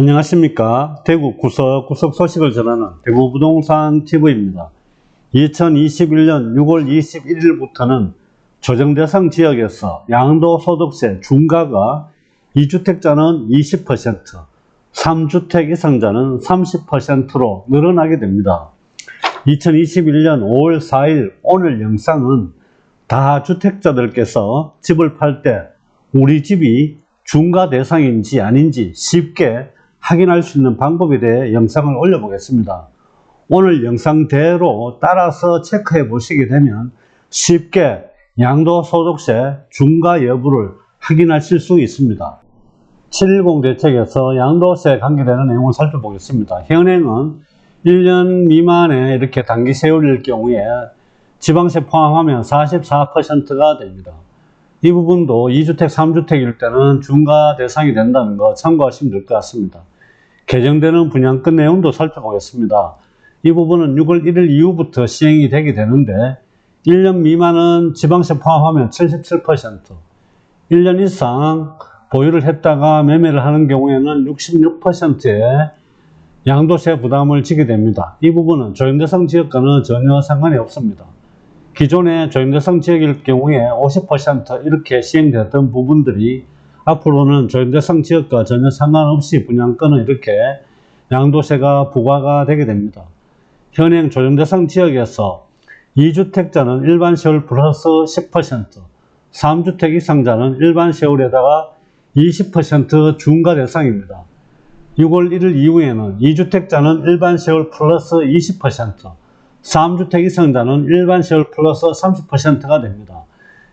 안녕하십니까. 대구 구석구석 소식을 전하는 대구부동산 TV입니다. 2021년 6월 21일부터는 조정대상 지역에서 양도소득세 중과가 2주택자는 20%, 3주택 이상자는 30%로 늘어나게 됩니다. 2021년 5월 4일 오늘 영상은 다주택자들께서 집을 팔 때 우리 집이 중과 대상인지 아닌지 쉽게 확인할 수 있는 방법에 대해 영상을 올려보겠습니다. 오늘 영상대로 따라서 체크해 보시게 되면 쉽게 양도소득세 중과 여부를 확인하실 수 있습니다. 710 대책에서 양도세 관계되는 내용을 살펴보겠습니다. 현행은 1년 미만에 이렇게 단기 세율일 경우에 지방세 포함하면 44%가 됩니다. 이 부분도 2주택, 3주택일 때는 중과 대상이 된다는 거 참고하시면 될 것 같습니다. 개정되는 분양권 내용도 살펴보겠습니다. 이 부분은 6월 1일 이후부터 시행이 되게 되는데 1년 미만은 지방세 포함하면 77%, 1년 이상 보유를 했다가 매매를 하는 경우에는 66%의 양도세 부담을 지게 됩니다. 이 부분은 조현대상 지역과는 전혀 상관이 없습니다. 기존의 조현대상 지역일 경우에 50% 이렇게 시행되었던 부분들이 앞으로는 조현대상 지역과 전혀 상관없이 분양권은 이렇게 양도세가 부과가 되게 됩니다. 현행 조정대상 지역에서 2주택자는 일반 세율 플러스 10%, 3주택 이상자는 일반 세율에다가 20% 중과 대상입니다. 6월 1일 이후에는 2주택자는 일반 세율 플러스 20%, 3주택 이상자는 일반 세율 플러스 30%가 됩니다.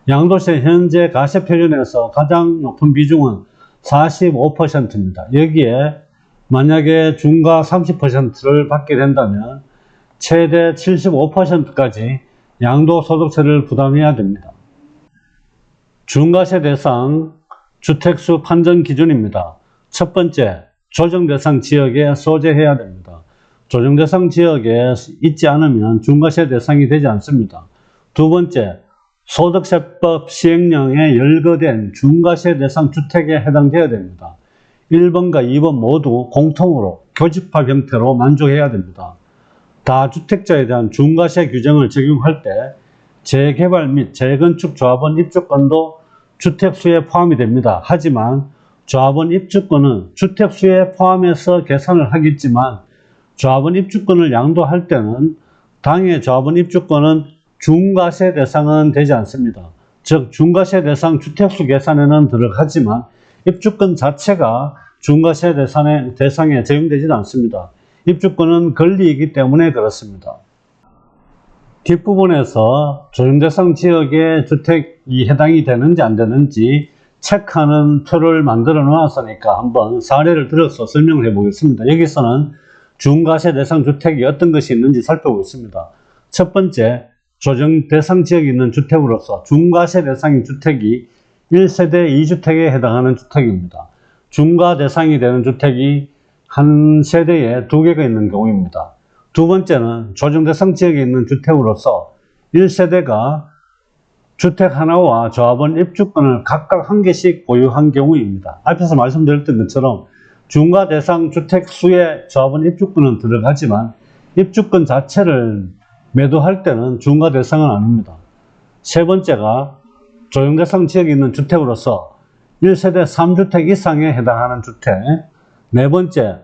양도세 현재 가세 표준에서 가장 높은 비중은 45%입니다. 여기에 만약에 중과 30%를 받게 된다면 최대 75%까지 양도소득세를 부담해야 됩니다. 중과세 대상 주택수 판정 기준입니다. 첫 번째, 조정 대상 지역에 소재해야 됩니다. 조정 대상 지역에 있지 않으면 중과세 대상이 되지 않습니다. 두 번째, 소득세법 시행령에 열거된 중과세 대상 주택에 해당되어야 됩니다. 1번과 2번 모두 공통으로 교집합 형태로 만족해야 됩니다. 다주택자에 대한 중과세 규정을 적용할 때 재개발 및 재건축 조합원 입주권도 주택수에 포함이 됩니다. 하지만 조합원 입주권은 주택수에 포함해서 계산을 하겠지만 조합원 입주권을 양도할 때는 당해 조합원 입주권은 중과세 대상은 되지 않습니다. 즉 중과세 대상 주택수 계산에는 들어가지만 입주권 자체가 중과세 대상에, 대상에 적용되지 않습니다. 입주권은 권리이기 때문에 그렇습니다. 뒷부분에서 조정대상 지역의 주택이 해당이 되는지 안 되는지 체크하는 표를 만들어 놓았으니까 한번 사례를 들어서 설명을 해 보겠습니다. 여기서는 중과세 대상 주택이 어떤 것이 있는지 살펴보겠습니다. 첫 번째, 조정 대상 지역에 있는 주택으로서 중과세 대상인 주택이 1세대 2주택에 해당하는 주택입니다. 중과 대상이 되는 주택이 한 세대에 두 개가 있는 경우입니다. 두 번째는 조정 대상 지역에 있는 주택으로서 1세대가 주택 하나와 조합원 입주권을 각각 한 개씩 보유한 경우입니다. 앞에서 말씀드렸던 것처럼 중과 대상 주택 수에 조합원 입주권은 들어가지만 입주권 자체를 매도할 때는 중과 대상은 아닙니다. 세 번째가 조정대상 지역에 있는 주택으로서 1세대 3주택 이상에 해당하는 주택. 네 번째,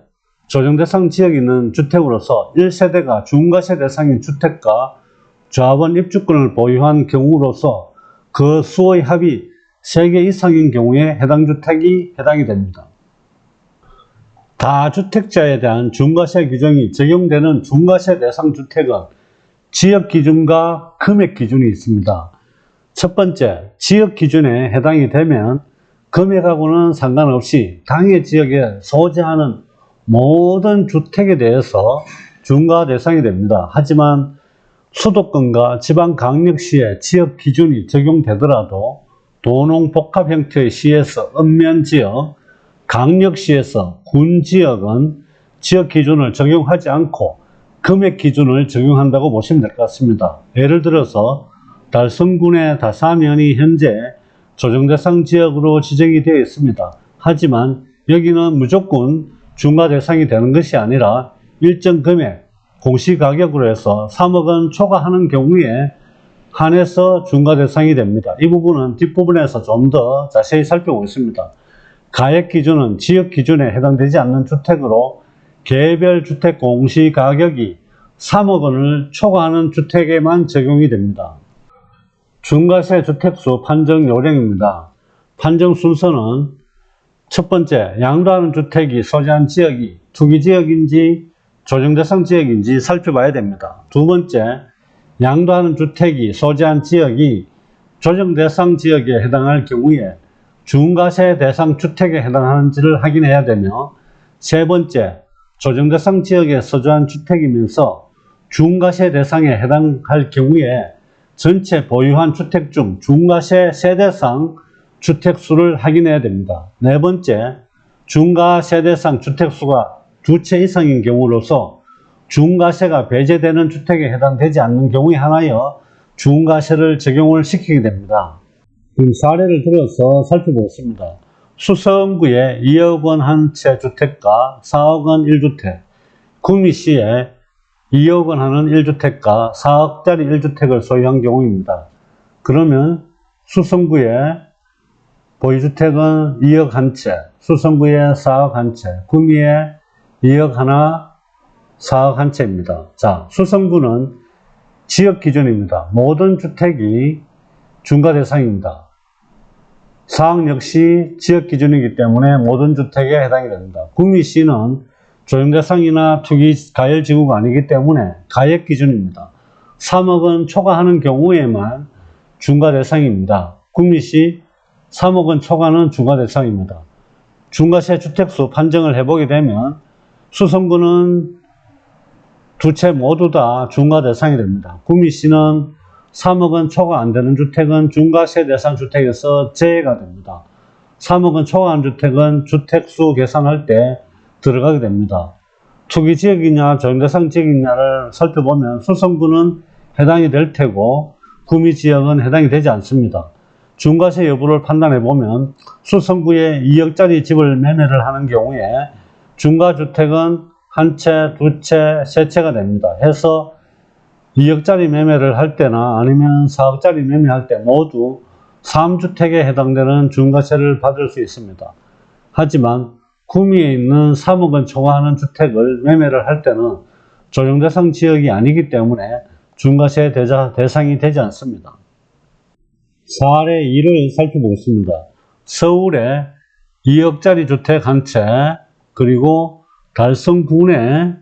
조정 대상 지역에 있는 주택으로서 1세대가 중과세 대상인 주택과 조합원 입주권을 보유한 경우로서 그 수의 합이 3개 이상인 경우에 해당 주택이 해당이 됩니다. 다주택자에 대한 중과세 규정이 적용되는 중과세 대상 주택은 지역 기준과 금액 기준이 있습니다. 첫 번째, 지역 기준에 해당이 되면 금액하고는 상관없이 당해 지역에 소재하는 모든 주택에 대해서 중과 대상이 됩니다. 하지만 수도권과 지방 강력시의 지역 기준이 적용되더라도 도농 복합 형태의 시에서 읍면 지역, 강력시에서 군 지역은 지역 기준을 적용하지 않고 금액 기준을 적용한다고 보시면 될 것 같습니다. 예를 들어서 달성군의 다사면이 현재 조정대상 지역으로 지정이 되어 있습니다. 하지만 여기는 무조건 중과 대상이 되는 것이 아니라 일정 금액 공시가격으로 해서 3억 원 초과하는 경우에 한해서 중과 대상이 됩니다. 이 부분은 뒷부분에서 좀 더 자세히 살펴보겠습니다. 가액 기준은 지역 기준에 해당되지 않는 주택으로 개별 주택 공시 가격이 3억 원을 초과하는 주택에만 적용이 됩니다. 중과세 주택수 판정 요령입니다. 판정 순서는 첫 번째, 양도하는 주택이 소재한 지역이 투기 지역인지 조정대상 지역인지 살펴봐야 됩니다. 두 번째, 양도하는 주택이 소재한 지역이 조정대상 지역에 해당할 경우에 중과세 대상 주택에 해당하는지를 확인해야 되며 세 번째, 조정 대상 지역에 소재한 주택이면서 중과세 대상에 해당할 경우에 전체 보유한 주택 중 중과세 세대상 주택 수를 확인해야 됩니다. 네 번째, 중과 세 대상 주택 수가 두 채 이상인 경우로서 중과세가 배제되는 주택에 해당되지 않는 경우에 한하여 중과세를 적용을 시키게 됩니다. 그럼 사례를 들어서 살펴보겠습니다. 수성구에 2억 원 한 채 주택가 4억 원 1주택, 구미시에 2억 원 하는 1주택가 4억짜리 1주택을 소유한 경우입니다. 그러면 수성구에 보유주택은 2억 한 채, 수성구에 4억 한 채, 구미에 2억 하나, 4억 한 채입니다. 자, 수성구는 지역 기준입니다. 모든 주택이 중과 대상입니다. 사항 역시 지역 기준이기 때문에 모든 주택에 해당이 됩니다. 구미시는 조정대상이나 투기 가열 지구가 아니기 때문에 가액 기준입니다. 3억 원 초과하는 경우에만 중과 대상입니다. 구미시 3억 원 초과는 중과 대상입니다. 중과세 주택수 판정을 해보게 되면 수성구는 두 채 모두 다 중과 대상이 됩니다. 구미시는 3억 원 초과 안 되는 주택은 중과세 대상 주택에서 제외가 됩니다. 3억 원 초과한 주택은 주택수 계산할 때 들어가게 됩니다. 투기 지역이냐 조정대상 지역이냐를 살펴보면 수성구는 해당이 될 테고 구미 지역은 해당이 되지 않습니다. 중과세 여부를 판단해 보면 수성구에 2억짜리 집을 매매를 하는 경우에 중과주택은 한 채, 두 채, 세 채가 됩니다. 해서 2억짜리 매매를 할 때나 아니면 4억짜리 매매할 때 모두 3주택에 해당되는 중과세를 받을 수 있습니다. 하지만 구미에 있는 3억 원 초과하는 주택을 매매를 할 때는 조정대상 지역이 아니기 때문에 중과세 대자, 대상이 되지 않습니다. 사례 2를 살펴보겠습니다. 서울에 2억짜리 주택 한 채, 그리고 달성군에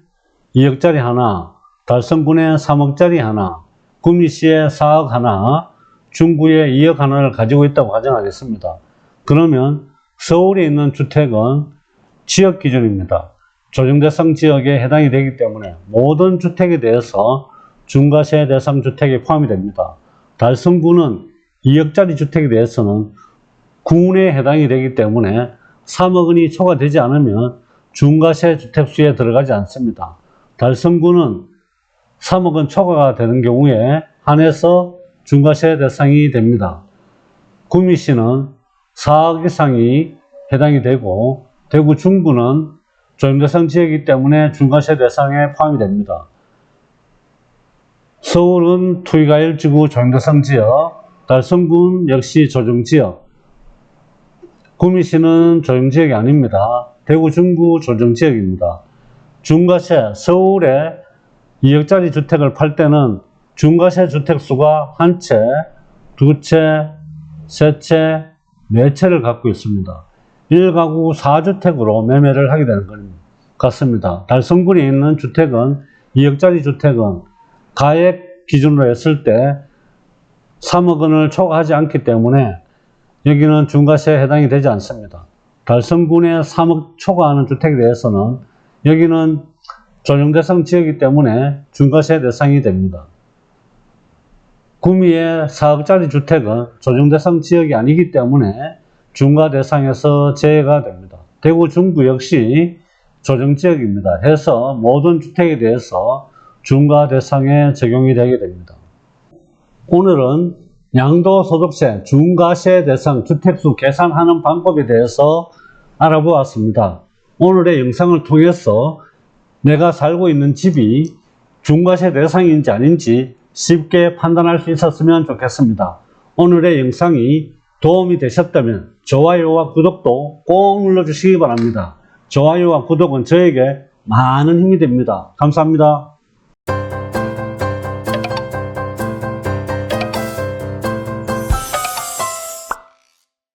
2억짜리 하나, 달성군에 3억짜리 하나, 구미시에 4억 하나, 중구에 2억 하나를 가지고 있다고 가정하겠습니다. 그러면 서울에 있는 주택은 지역 기준입니다. 조정대상 지역에 해당이 되기 때문에 모든 주택에 대해서 중과세 대상 주택에 포함이 됩니다. 달성구는 2억짜리 주택에 대해서는 군에 해당이 되기 때문에 3억 원이 초과되지 않으면 중과세 주택수에 들어가지 않습니다. 달성구는 3억 원 초과가 되는 경우에 한해서 중과세 대상이 됩니다. 구미시는 4억 이상이 해당이 되고 대구 중구는 조정대상 지역이기 때문에 중과세 대상에 포함이 됩니다. 서울은 투기가열지구 조정대상 지역, 달성군 역시 조정지역, 구미시는 조정지역이 아닙니다. 대구 중구 조정지역입니다. 중과세, 서울에 2억짜리 주택을 팔 때는 중과세 주택 수가 한 채, 두 채, 세 채, 네 채를 갖고 있습니다. 1가구 4주택으로 매매를 하게 되는 것 같습니다. 달성군에 있는 주택은 2억짜리 주택은 가액 기준으로 했을 때 3억 원을 초과하지 않기 때문에 여기는 중과세에 해당이 되지 않습니다. 달성군에 3억 초과하는 주택에 대해서는 여기는 조정 대상 지역이기 때문에 중과세 대상이 됩니다. 구미의 4억짜리 주택은 조정 대상 지역이 아니기 때문에 중과 대상에서 제외가 됩니다. 대구 중구 역시 조정 지역입니다. 해서 모든 주택에 대해서 중과 대상에 적용이 되게 됩니다. 오늘은 양도소득세 중과세 대상 주택수 계산하는 방법에 대해서 알아보았습니다. 오늘의 영상을 통해서 내가 살고 있는 집이 중과세 대상인지 아닌지 쉽게 판단할 수 있었으면 좋겠습니다. 오늘의 영상이 도움이 되셨다면 좋아요와 구독도 꼭 눌러주시기 바랍니다. 좋아요와 구독은 저에게 많은 힘이 됩니다. 감사합니다.